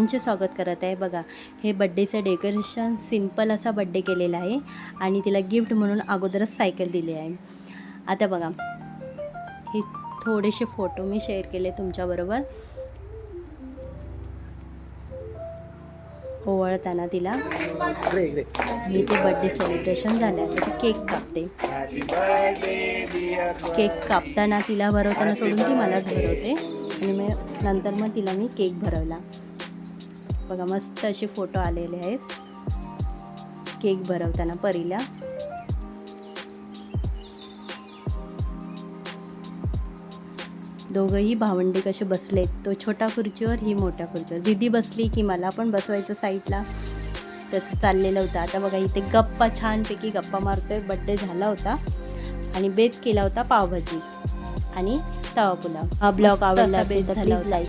तिचे स्वागत करत आहे. बघा हे बड्डेचं डेकोरेशन सिंपल असा बड्डे केलेला आहे आणि तिला गिफ्ट म्हणून अगोदरच सायकल दिली आहे. आता बघा हे थोडेसे फोटो मी शेअर केले तुमच्याबरोबर. ओवळताना तिला. मी ते बड्डे सेलिब्रेशन झालं आता ती केक कापते. केक कापताना तिला भरवताना सोडून ती मलाच भरवते. आणि मग नंतर मग तिला मी केक भरवला. बघा मस्त असे फोटो आलेले आहेत. केक भरवताना परीला. दोघंही भावंडे कसे बसलेत. तो छोटा खुर्चीवर ही मोठ्या खुर्चीवर. दीदी बसली की मला पण बसवायचं साईडला. त्याचं चाललेलं होतं. आता बघा इथे गप्पा छानपैकी गप्पा मारतोय. बड्डे झाला होता. आणि बेत केला होता पावभाजी. आणि तवा पुलाव. हा ब्लॉग आवडला तर प्लीज लाईक